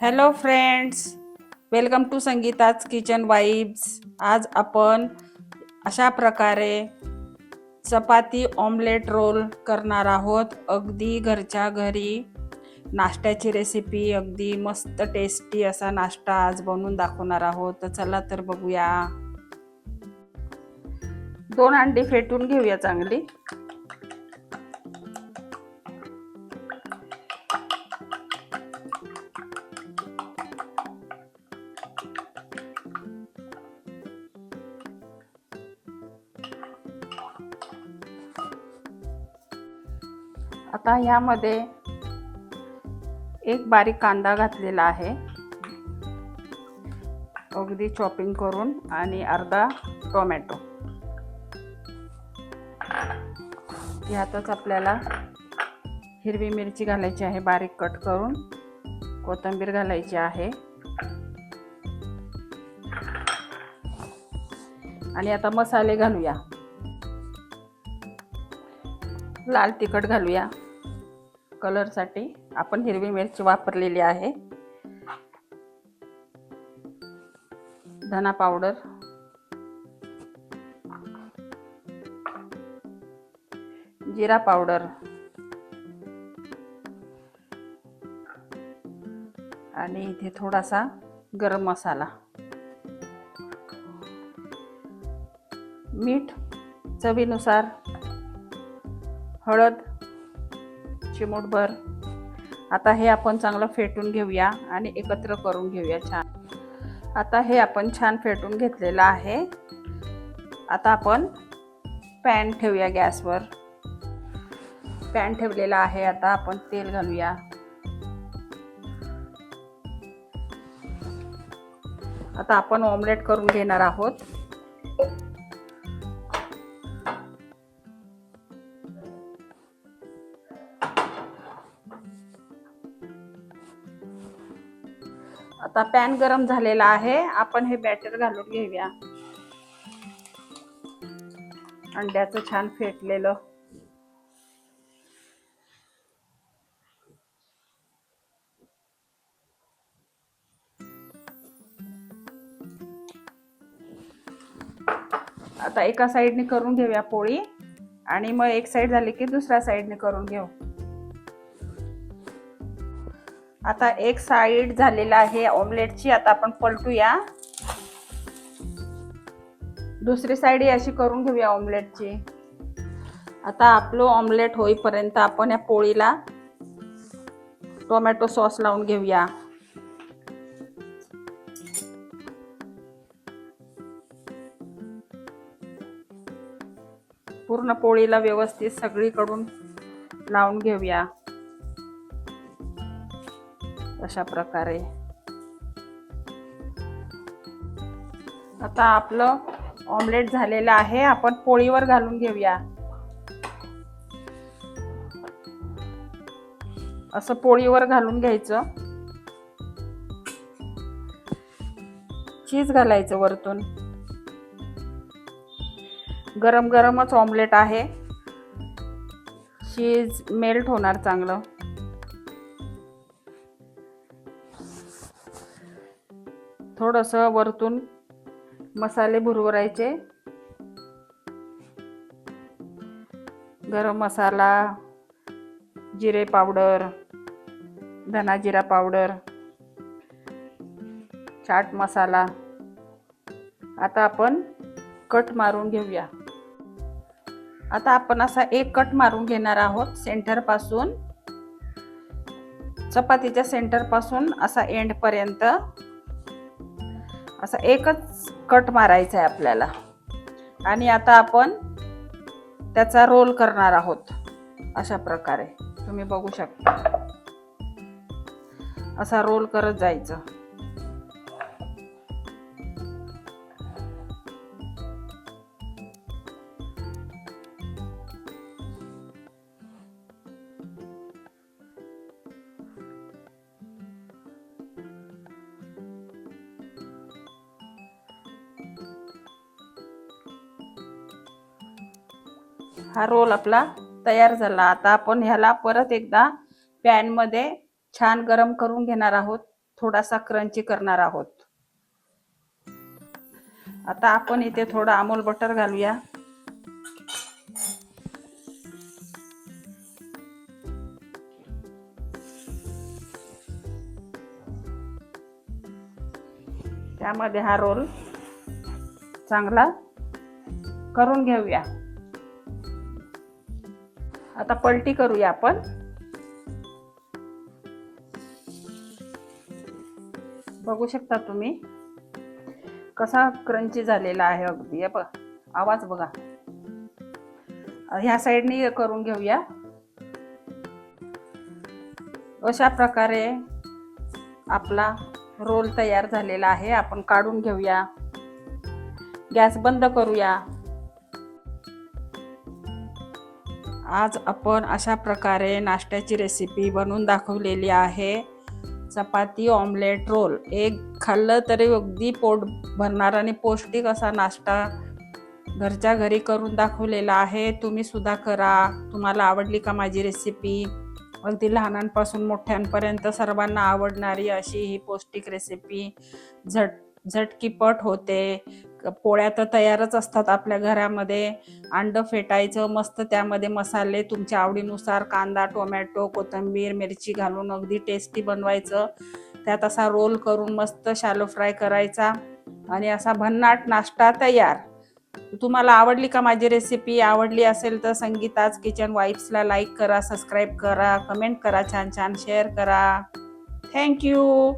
Hello friends welcome to Sangeeta's kitchen vibes आज आपण अशा प्रकारे चपाती ऑमलेट रोल करणार आहोत. अगदी घरच्या घरी. नाश्त्याची रेसिपी अगदी मस्त टेस्टी असा नाश्ता आज बनवून दाखवणार आहोत. तर चला तर बघूया. दोन अंडी फेटून घेऊया चांगली. आता ह्यामध्ये एक बारीक कांदा घातलेला आहे. अगदी चॉपिंग करून आणि अर्धा टोमॅटो ह्यातच आपल्याला हिरवी मिरची घालायची आहे बारीक कट करून. कोथिंबीर घालायची आहे. आणि आता मसाले घालूया. लाल तिखट घालूया. कलरसाठी आपण हिरवी मिरची वापरलेली आहे. धना पावडर. जिरा पावडर. आणि इथे थोडासा गरम मसाला. मीठ चवीनुसार हळद चिमूटभर आता हे आपण चांगलं फेटून घेऊया आणि एकत्र करून घेऊया छान. आता हे आपण छान फेटून घेतलेलं आहे. आता आपण पॅन ठेवूया गॅसवर. पॅन ठेवलेला आहे. आता आपण तेल घालूया. आता आपण ऑमलेट करून घेणार आहोत. आता पॅन गरम झालेला आहे. आपण हे बॅटर घालून घेऊया. अंड्याचं छान फेटलेलं. आता एका साईडने करून घेऊया पोळी. आणि मग एक साईड झाली की दुसऱ्या साईडने करून घेऊ. आता एक साईड झालेला आहे ऑमलेटची. आता आपण पलटूया. दुसरी साईड अशी करून घेऊया ऑमलेटची. आता आपलं ऑमलेट होईपर्यंत आपण या पोळीला टोमॅटो सॉस लावून घेऊया. पूर्ण पोळीला व्यवस्थित सगळीकडून लावून घेऊया. अशा प्रकारे. आता आपलं ऑमलेट झालेलं आहे. आपण पोळीवर घालून घेऊया. असं पोळीवर घालून घ्यायचं. चीज घालायचं वरतून. गरम गरमच ऑमलेट आहे. चीज मेल्ट होणार चांगलं. थोडंसं वरतून मसाले भुरभुरायचे. गरम मसाला जिरे पावडर धना जिरा पावडर चाट मसाला. आता आपण कट मारून घेऊया. आता आपण असा एक कट मारून घेणार आहोत सेंटरपासून चपातीच्या सेंटरपासून असा एंडपर्यंत असा एकच कट मारायचा आहे आपल्याला. आणि आता आपण त्याचा रोल करणार आहोत. अशा प्रकारे. तुम्ही बघू शकता. असा रोल करत जायचं. हा रोल आपला तयार झाला. आता आपण ह्याला परत एकदा पॅनमध्ये छान गरम करून घेणार आहोत. थोडासा क्रंची करणार आहोत. आता आपण इथे थोडं अमोल बटर घालूया. त्यामध्ये हा रोल चांगला करून घेऊया. आता पलटी करूया आपण. बघू शकता तुम्ही कसा क्रंची झालेला आहे अगदी. बघा आवाज बघा. ह्या साईडनी करून घेऊया. अशा प्रकारे आपला रोल तयार झालेला आहे. आपण काढून घेऊया. गॅस बंद करूया. आज आपण अशा प्रकारे नाश्त्याची रेसिपी बनवून दाखवलेली आहे. चपाती ऑमलेट रोल एक खाल्लं तरी अगदी पोट भरणार आणि पौष्टिक असा नाश्ता घरच्या घरी करून दाखवलेला आहे. तुम्ही सुद्धा करा. तुम्हाला आवडली का माझी रेसिपी अगदी लहानांपासून मोठ्यांपर्यंत सर्वांना आवडणारी अशी ही पौष्टिक रेसिपी झट झटकीपट होते. पोळ्या तर तयारच असतात आपल्या घरामध्ये. अंड फेटायचं मस्त त्यामध्ये मसाले तुमच्या आवडीनुसार कांदा टोमॅटो कोथिंबीर मिरची घालून अगदी टेस्टी बनवायचं. त्यात असा रोल करून मस्त शालो फ्राय करायचा आणि असा भन्नाट नाश्ता तयार. तुम्हाला आवडली का माझी रेसिपी आवडली असेल तर संगीताज किचन वाईफ्सला लाईक करा सबस्क्राईब करा कमेंट करा छान छान शेअर करा थँक्यू